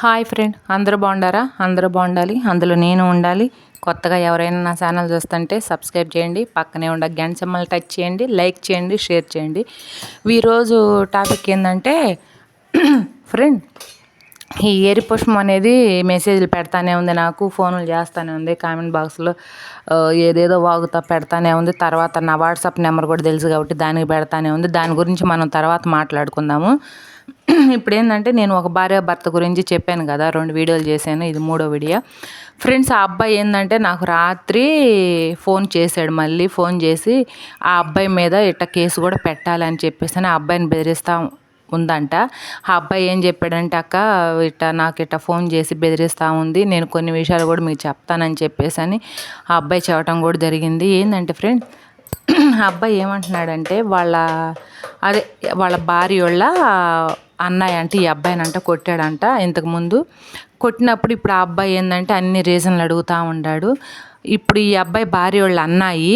Hi friend అందరూ బాగుండారా? అందరూ బాగుండాలి అందులో నేను ఉండాలి. కొత్తగా ఎవరైనా నా ఛానల్ చూస్తుంటే సబ్స్క్రైబ్ చేయండి పక్కనే ఉండ గంట సమ్మల్ని టచ్ చేయండి లైక్ చేయండి షేర్ చేయండి. ఈరోజు టాపిక్ ఏంటంటే ఫ్రెండ్ ఈ ఏరి పుష్పం అనేది మెసేజ్లు పెడతానే ఉంది నాకు ఫోన్లు చేస్తూనే ఉంది కామెంట్ బాక్స్లో ఏదేదో వాగుతా పెడతానే ఉంది తర్వాత నా వాట్సాప్ నెంబర్ కూడా తెలుసు కాబట్టి దానికి పెడతానే ఉంది. దాని గురించి మనం తర్వాత మాట్లాడుకుందాము. ఇప్పుడు ఏంటంటే నేను ఒక భార్య భర్త గురించి చెప్పాను కదా రెండు వీడియోలు చేశాను ఇది మూడో వీడియో. ఫ్రెండ్స్ ఆ అబ్బాయి ఏంటంటే నాకు రాత్రి ఫోన్ చేశాడు మళ్ళీ ఫోన్ చేసి ఆ అబ్బాయి మీద ఇట్ట కేసు కూడా పెట్టాలని చెప్పేసి ఆ అబ్బాయిని బెదిరిస్తా ఉందంట. ఆ అబ్బాయి ఏం చెప్పాడంటే అక్క ఇట్ట నాకు ఇట్ట ఫోన్ చేసి బెదిరిస్తూ ఉంది నేను కొన్ని విషయాలు కూడా మీకు చెప్తానని చెప్పేసి అని ఆ అబ్బాయి చెప్పడం కూడా జరిగింది. ఏంటంటే ఫ్రెండ్ ఆ అబ్బాయి ఏమంటున్నాడంటే వాళ్ళ అదే వాళ్ళ భార్య వాళ్ళ అన్నయ్య అంటే ఈ అబ్బాయినంట కొట్టాడంట ఇంతకుముందు కొట్టినప్పుడు ఇప్పుడు ఆ అబ్బాయి ఏంటంటే అన్ని రీజన్లు అడుగుతూ ఉన్నాడు ఇప్పుడు ఈ అబ్బాయి భార్య వాళ్ళ అన్నాయి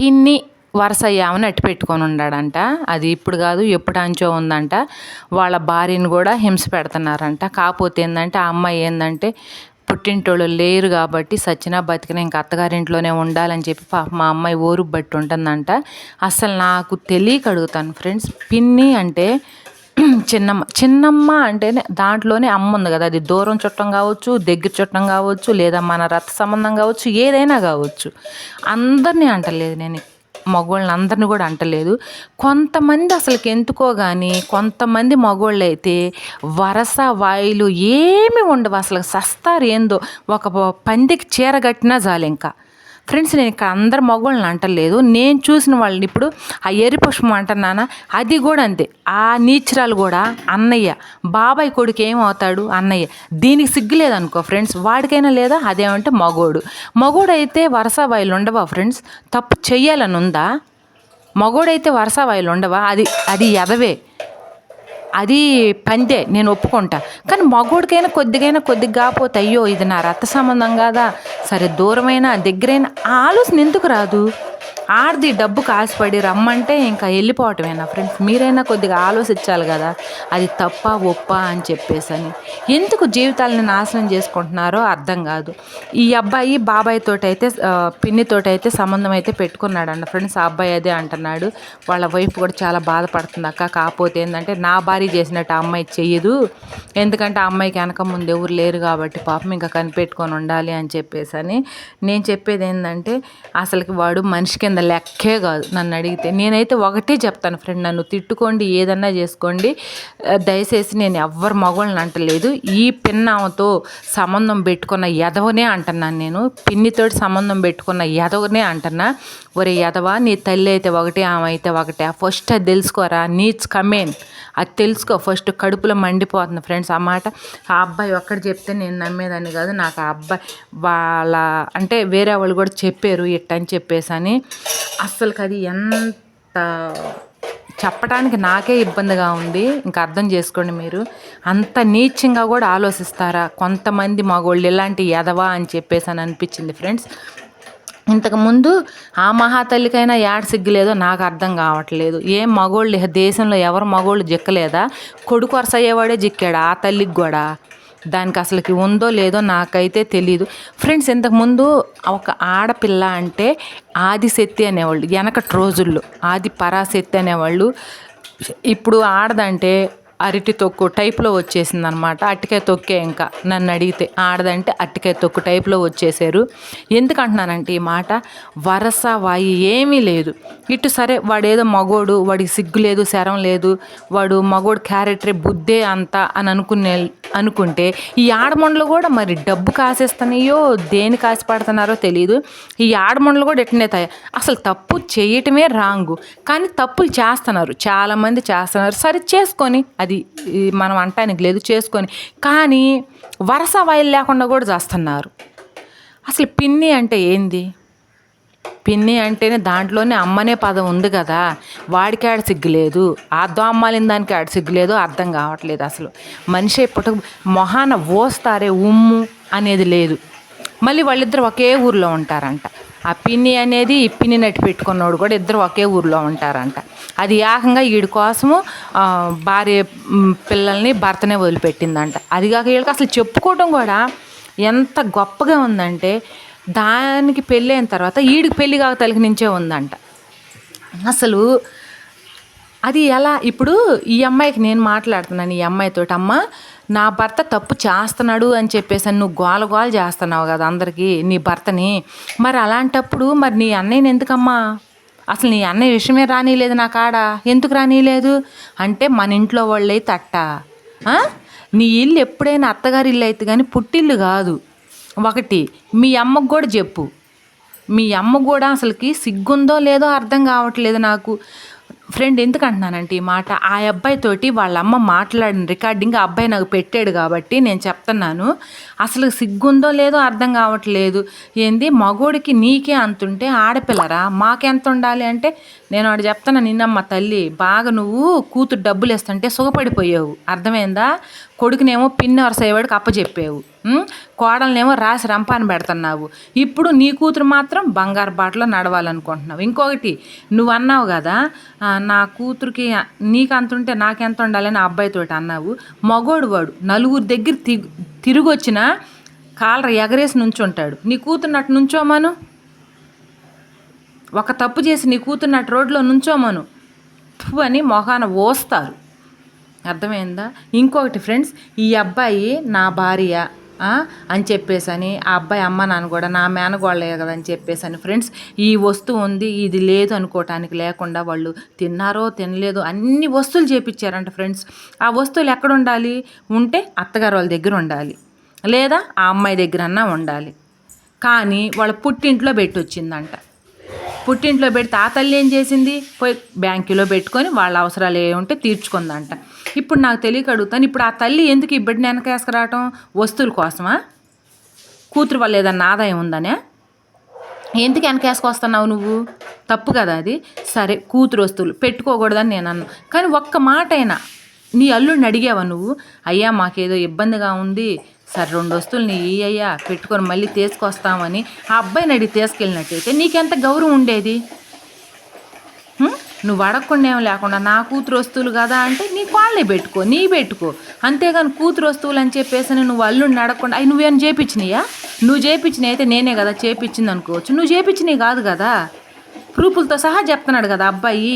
పిన్ని వరుస అయ్యామని అట్టి పెట్టుకొని ఉన్నాడంట అది ఇప్పుడు కాదు ఎప్పుడంచో ఉందంట. వాళ్ళ భార్యను కూడా హింస పెడుతున్నారంట. కాకపోతే ఏంటంటే ఆ అమ్మాయి ఏంటంటే పుట్టింటోళ్ళు లేరు కాబట్టి సచ్చినా బతికినా ఇంకా అత్తగారింట్లోనే ఉండాలని చెప్పి పాప మా అమ్మాయి ఓరు బట్టి ఉంటుందంట. అసలు నాకు తెలియక అడుగుతాను ఫ్రెండ్స్. పిన్ని అంటే చిన్నమ్మ చిన్నమ్మ అంటేనే దాంట్లోనే అమ్మ ఉంది కదా. అది దూరం చుట్టం కావచ్చు దగ్గర చుట్టం కావచ్చు లేదా మన రక్త సంబంధం కావచ్చు ఏదైనా కావచ్చు. అందరినీ అంటలేదు నేను మగవాళ్ళని అందరిని కూడా అంటలేదు. కొంతమంది అసలుకి ఎందుకో కానీ కొంతమంది మగవాళ్ళు అయితే వరస వాయులు ఏమి ఉండవు. అసలు సస్తారు ఏందో ఒక పందికి చీర కట్టినా చాలు ఇంకా. ఫ్రెండ్స్ నేను ఇక్కడ అందరు మగవాళ్ళని అంటలేదు. నేను చూసిన వాళ్ళని ఇప్పుడు ఆ ఎరి పుష్పం అంటున్నానా అది కూడా అంతే. ఆ నీచరాలు కూడా అన్నయ్య. బాబాయ్ కొడుకు ఏమవుతాడు? అన్నయ్య. దీనికి సిగ్గులేదనుకో ఫ్రెండ్స్ వాడికైనా లేదా? అదేమంటే మగోడు. మగోడు అయితే వరుస వాయిలు ఉండవా ఫ్రెండ్స్ తప్పు చెయ్యాలని ఉందా మగోడైతే వరుస వాయిలు ఉండవా? అది అది ఎదవే. అది పందే నేను ఒప్పుకుంటా. కానీ మగోడికైనా కొద్దిగైనా కొద్దిగా కాకపోతే అయ్యో ఇది నా రక్త సంబంధం కాదా? సరే దూరమైన దగ్గరైనా ఆలోచన ఎందుకు రాదు? ఆడది డబ్బు కాసిపడి రమ్మంటే ఇంకా వెళ్ళిపోవటమే నా ఫ్రెండ్స్. మీరైనా కొద్దిగా ఆలోచించాలి కదా అది తప్ప ఒప్ప అని చెప్పేసి అని ఎందుకు జీవితాలను నాశనం చేసుకుంటున్నారో అర్థం కాదు. ఈ అబ్బాయి బాబాయ్ తోటైతే అయితే పిన్నితోటి అయితే సంబంధం అయితే పెట్టుకున్నాడు అన్న ఫ్రెండ్స్ ఆ అబ్బాయి అదే అంటున్నాడు. వాళ్ళ వైఫ్ కూడా చాలా బాధపడుతుంది అక్క. కాకపోతే ఏంటంటే నా భార్య చేసినట్టు ఆ అమ్మాయి చెయ్యదు. ఎందుకంటే ఆ అమ్మాయికి వెనక ముందు ఎవరు లేరు కాబట్టి పాపం ఇంకా కనిపెట్టుకొని ఉండాలి అని చెప్పేసి అని నేను చెప్పేది ఏంటంటే అసలుకి వాడు మనిషి కింద లెక్కే కాదు. నన్ను అడిగితే నేనైతే ఒకటే చెప్తాను ఫ్రెండ్ నన్ను తిట్టుకోండి ఏదన్నా చేసుకోండి. దయచేసి నేను ఎవ్వరు మగవాళ్ళని అంటలేదు. ఈ పిన్నామతో సంబంధం పెట్టుకున్న ఎదవనే అంటున్నాను నేను. పిన్నితోటి సంబంధం పెట్టుకున్న ఎదవనే అంటున్నా. ఒరే ఎదవా నీ తల్లి అయితే ఒకటే ఆమె అయితే ఒకటే. ఫస్ట్ అది తెలుసుకోరా నీడ్స్ కమేన్ అది తెలుసుకో. ఫస్ట్ కడుపులో మండిపోతుంది ఫ్రెండ్స్. ఆ మాట ఆ అబ్బాయి ఒక్కడ చెప్తే నేను నమ్మేదాన్ని కాదు. నాకు ఆ అబ్బాయి వాళ్ళ అంటే వేరే వాళ్ళు కూడా చెప్పారు ఇట్టని చెప్పేసి అని. అస్సలకి అది ఎంత చెప్పడానికి నాకే ఇబ్బందిగా ఉంది. ఇంకా అర్థం చేసుకోండి మీరు. అంత నీచంగా కూడా ఆలోచిస్తారా? కొంతమంది మగోళ్ళు ఇలాంటి ఎదవా అని చెప్పేసి అని అనిపించింది ఫ్రెండ్స్. ఇంతకుముందు ఆ మహాతల్లికైనా ఏడ సిగ్గులేదో నాకు అర్థం కావట్లేదు. ఏం మగోళ్ళు దేశంలో ఎవరు మగోళ్ళు జిక్కలేదా? కొడుకు వరుస అయ్యేవాడే జిక్కాడు ఆ తల్లికి కూడా? దానికి అసలుకి ఉందో లేదో నాకైతే తెలీదు. ఫ్రెండ్స్ ఇంతకుముందు ఒక ఆడపిల్ల అంటే ఆదిశక్తి అనేవాళ్ళు వెనకటి రోజుల్లో ఆది పరాశక్తి అనేవాళ్ళు. ఇప్పుడు ఆడదంటే అరటి తొక్కు టైప్లో వచ్చేసింది అనమాట అట్టికాయ తొక్కే ఇంకా. నన్ను అడిగితే ఆడదంటే అట్టికాయ తొక్కు టైప్లో వచ్చేసారు. ఎందుకంటున్నానంటే ఈ మాట వరస వాయి ఏమీ లేదు. ఇటు సరే వాడేదో మగోడు వాడికి సిగ్గు లేదు శరం లేదు వాడు మగోడు క్యారెక్టరే బుద్ధే అంత అని అనుకునే అనుకుంటే ఈ ఆడమండలు కూడా మరి డబ్బు కాసేస్తున్నాయో దేని కాసి పడుతున్నారో తెలియదు ఈ ఆడమండలు కూడా ఎట్నే అసలు తప్పు చేయటమే రాంగు. కానీ తప్పులు చేస్తున్నారు. చాలామంది చేస్తున్నారు. సరే చేసుకొని అది అది మనం అంటానికి లేదు చేసుకొని. కానీ వరస వైలు లేకుండా కూడా చేస్తున్నారు. అసలు పిన్ని అంటే ఏంది? పిన్ని అంటేనే దాంట్లోనే అమ్మనే పదం ఉంది కదా. వాడికి ఆడ సిగ్గులేదు ఆ అమ్మాలిన దానికి ఆడ సిగ్గులేదు అర్థం కావట్లేదు అసలు. మనిషి పుట్ట మొహాన ఓస్తారే ఉమ్ము అనేది లేదు. మళ్ళీ వాళ్ళిద్దరు ఒకే ఊర్లో ఉంటారంట. ఆ పిన్ని అనేది ఈ పిన్ని నటి పెట్టుకున్నోడు కూడా ఇద్దరు ఒకే ఊర్లో ఉంటారంట. అది ఏకంగా వీడి కోసము భార్య పిల్లల్ని భర్తనే వదిలిపెట్టిందంట. అది కాక వీళ్ళకి అసలు చెప్పుకోవడం కూడా ఎంత గొప్పగా ఉందంటే దానికి పెళ్ళి అయిన తర్వాత వీడికి పెళ్ళి కాక తలకి నుంచే ఉందంట. అసలు అది ఎలా? ఇప్పుడు ఈ అమ్మాయికి నేను మాట్లాడుతున్నాను ఈ అమ్మాయితో అమ్మ నా భర్త తప్పు చేస్తున్నాడు అని చెప్పేసి నువ్వు గోల గోల చేస్తున్నావు కదా అందరికీ నీ భర్తని. మరి అలాంటప్పుడు మరి నీ అన్నయ్యని ఎందుకమ్మా? అసలు నీ అన్నయ్య విషయమే రానిలేదు నా కాడ. ఎందుకు రానిలేదు అంటే మన ఇంట్లో వాళ్ళైతే అట్ట నీ ఇల్లు ఎప్పుడైనా అత్తగారి ఇల్లు అయితే కానీ పుట్టిల్లు కాదు. ఒకటి మీ అమ్మకు కూడా చెప్పు. మీ అమ్మ కూడా అసలుకి సిగ్గుందో లేదో అర్థం కావట్లేదు నాకు. ఫ్రెండ్ ఎందుకు అంటున్నానంటే ఈ మాట ఆ అబ్బాయితోటి వాళ్ళ అమ్మ మాట్లాడిన రికార్డింగ్ ఆ అబ్బాయి నాకు పెట్టాడు కాబట్టి నేను చెప్తున్నాను. అసలు సిగ్గుందో లేదో అర్థం కావట్లేదు. ఏంది? మగోడికి నీకే అంతుంటే ఆడపిల్లరా? మాకెంత ఉండాలి అంటే నేను వాడు చెప్తాను నిన్నమ్మ తల్లి బాగా నువ్వు కూతురు డబ్బులు ఇస్తుంటే సుఖపడిపోయావు. అర్థమైందా? కొడుకునేమో పిన్ని వరసయ్యేవాడికి అప్పచెప్పావు. కోడలనేమో రాసి రంపాన్ని పెడుతున్నావు. ఇప్పుడు నీ కూతురు మాత్రం బంగారు బాటలో నడవాలనుకుంటున్నావు. ఇంకొకటి నువ్వు అన్నావు కదా నా కూతురికి నీకు అంత ఉంటే నాకెంత ఉండాలని ఆ అబ్బాయితోటి అన్నావు. మగోడు వాడు నలుగురు దగ్గర తి తిరిగి వచ్చిన కాలర ఎగరేసి నుంచుంటాడు. నీ కూతురున్నట్టు నుంచోమాను ఒక తప్పు చేసి నీ కూతున్నట్టు రోడ్లో నుంచోమను. ఫు అని మొహాన ఓస్తారు. అర్థమైందా? ఇంకొకటి ఫ్రెండ్స్ ఈ అబ్బాయి నా భార్య అని చెప్పేసి అని ఆ అబ్బాయి అమ్మ నాన్న కూడా నా మేనగోళ్ళే కదా అని చెప్పేసి అని ఫ్రెండ్స్ ఈ వస్తువు ఉంది ఇది లేదు అనుకోవటానికి లేకుండా వాళ్ళు తిన్నారో తినలేదో అన్ని వస్తువులు చేపించారంట ఫ్రెండ్స్. ఆ వస్తువులు ఎక్కడ ఉండాలి? ఉంటే అత్తగారు వాళ్ళ దగ్గర ఉండాలి. లేదా ఆ అమ్మాయి దగ్గరన్నా ఉండాలి. కానీ వాళ్ళ పుట్టింట్లో పెట్టి వచ్చిందంట. పుట్టింట్లో పెడితే ఆ తల్లి ఏం చేసింది? పోయి బ్యాంకులో పెట్టుకొని వాళ్ళ అవసరాలు ఏముంటే ఉంటే తీర్చుకుందంట. ఇప్పుడు నాకు తెలియక అడుగుతాను ఇప్పుడు ఆ తల్లి ఎందుకు ఈ బిడ్డని వెనకేసుకురావటం వస్తువుల కోసమా? కూతురు వల్ల ఏదన్నా ఆదాయం ఉందనే? ఎందుకు వెనకేసుకొస్తున్నావు నువ్వు? తప్పు కదా అది. సరే కూతురు వస్తువులు పెట్టుకోకూడదని నేను అన్నాను కానీ ఒక్క మాట అయినా నీ అల్లుడిని అడిగావా నువ్వు? అయ్యా మాకేదో ఇబ్బందిగా ఉంది. సరే రెండు వస్తువులు నీ అయ్యా పెట్టుకొని మళ్ళీ తీసుకొస్తామని ఆ అబ్బాయిని అడిగి తీసుకెళ్ళినట్టయితే నీకెంత గౌరవం ఉండేది? నువ్వు అడగకుండా ఏం లేకుండా నా కూతురు వస్తువులు కదా అంటే నీ వాళ్ళే పెట్టుకో నీ పెట్టుకో. అంతేగాని కూతురు వస్తువులు అని చెప్పేసి నువ్వు అల్లుండి అడగకుండా అవి నువ్వేం చేపించినాయా? నువ్వు చేపించినవి అయితే నేనే కదా చేపించింది అనుకోవచ్చు నువ్వు చేపించినవి కాదు కదా. ప్రూఫ్లతో సహా చెప్తున్నాడు కదా అబ్బాయి.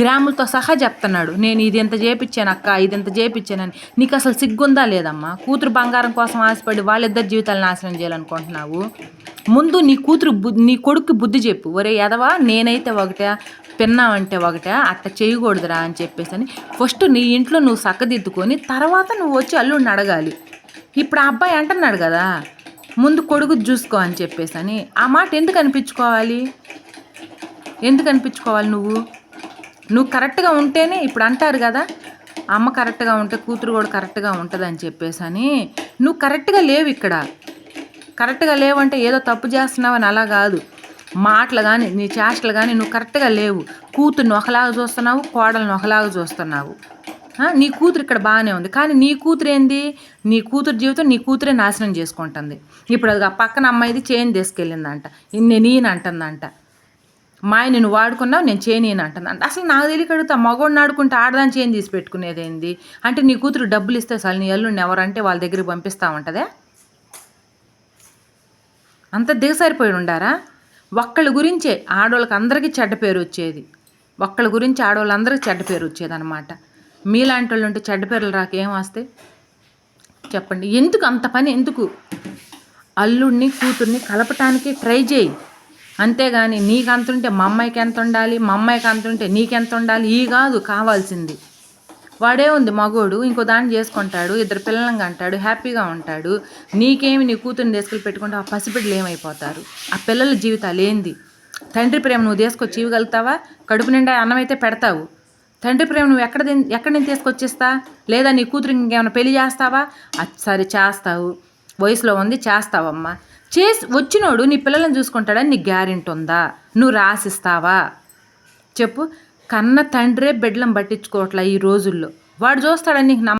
గ్రాములతో సహా చెప్తున్నాడు. నేను ఇది ఎంత చేపించాను అక్క ఇది ఎంత చేపించానని నీకు అసలు సిగ్గుందా లేదమ్మా? కూతురు బంగారం కోసం ఆశపడి వాళ్ళిద్దరి జీవితాలు నాశనం చేయాలనుకుంటున్నావు. ముందు నీ కూతురు బుద్ధి నీ కొడుకు బుద్ధి చెప్పు. ఒరే ఎదవా నేనైతే ఒకటే పిన్నావంటే ఒకటే అట్ట చేయకూడదురా అని చెప్పేసి అని ఫస్ట్ నీ ఇంట్లో నువ్వు సక్కదిద్దుకొని తర్వాత నువ్వు వచ్చి అల్లుడిని అడగాలి. ఇప్పుడు ఆ అబ్బాయి అంటున్నాడు కదా ముందు కొడుకు చూసుకో అని చెప్పేసి అని ఆ మాట ఎందుకు అనిపించుకోవాలి? ఎందుకు అనిపించుకోవాలి నువ్వు? నువ్వు కరెక్ట్గా ఉంటేనే ఇప్పుడు అంటారు కదా అమ్మ కరెక్ట్గా ఉంటే కూతురు కూడా కరెక్ట్గా ఉంటుంది అని చెప్పేసి అని. నువ్వు కరెక్ట్గా లేవు ఇక్కడ. కరెక్ట్గా లేవంటే ఏదో తప్పు చేస్తున్నావని అలా కాదు. మాటలు కానీ నీ చేష్టలు కానీ నువ్వు కరెక్ట్గా లేవు. కూతుర్ని ఒకలాగా చూస్తున్నావు కోడలను ఒకలాగా చూస్తున్నావు. నీ కూతురు ఇక్కడ బాగానే ఉంది. కానీ నీ కూతురు ఏంది? నీ కూతురు జీవితం నీ కూతురే నాశనం చేసుకుంటుంది. ఇప్పుడు అది ఆ పక్కన అమ్మాయిది చేయిని తీసుకెళ్ళిందంట. నేను ఈయన అంటుందంట. మా ఆయన నువ్వు వాడుకున్నావు నేను చేయనీయను అంటుంది. అసలు నాకు తెలియక అడుగుతా మగోడిని ఆడుకుంటే ఆడదాని చేయని తీసి పెట్టుకునేది ఏంది అంటే నీ కూతురు డబ్బులు ఇస్తే అసలు నీ అల్లుడిని ఎవరంటే వాళ్ళ దగ్గరికి పంపిస్తా ఉంటుందే? అంత దిగసరిపోయి ఉండారా? ఒక్కళ్ళ గురించే ఆడవాళ్ళకి అందరికీ చెడ్డ పేరు వచ్చేది. ఒక్కళ్ళ గురించి ఆడవాళ్ళందరికీ చెడ్డ పేరు వచ్చేది అనమాట మీలాంటి వాళ్ళు ఉంటే చెడ్డ పేర్లు రాక ఏం వస్తాయి? చెప్పండి. ఎందుకు అంత పని? ఎందుకు? అల్లుడిని కూతుర్ని కలపటానికి ట్రై చేయి. అంతేగాని నీకు అంత ఉంటే మా అమ్మాయికి ఎంత ఉండాలి మా అమ్మాయికి అంత ఉంటే నీకెంత ఉండాలి ఈ కాదు కావాల్సింది. వాడే ఉంది మగోడు ఇంకో దాన్ని చేసుకుంటాడు ఇద్దరు పిల్లలను అంటాడు హ్యాపీగా ఉంటాడు. నీకేమి నీ కూతుర్ని తీసుకెళ్ళి పెట్టుకుంటే ఆ పసిబిడ్డలు ఏమైపోతారు? ఆ పిల్లల జీవితాలు ఏంది? తండ్రి ప్రేమ నువ్వు తీసుకొచ్చి ఇవ్వగలుగుతావా? కడుపు నిండా అన్నం అయితే పెడతావు. తండ్రి ప్రేమ నువ్వు ఎక్కడ ఎక్కడి నుంచి తీసుకొచ్చిస్తా? లేదా నీ కూతురు ఇంకేమైనా పెళ్ళి చేస్తావా? సరే చేస్తావు. వయసులో ఉంది చేస్తావమ్మా. చేసి వచ్చినోడు నీ పిల్లలను చూసుకుంటాడని నీకు గ్యారెంటీ ఉందా? నువ్వు రాసిస్తావా? చెప్పు. కన్న తండ్రే బిడ్డలను పట్టించుకోవట్లా ఈ రోజుల్లో. వాడు చూస్తాడని నీకు నమ్మ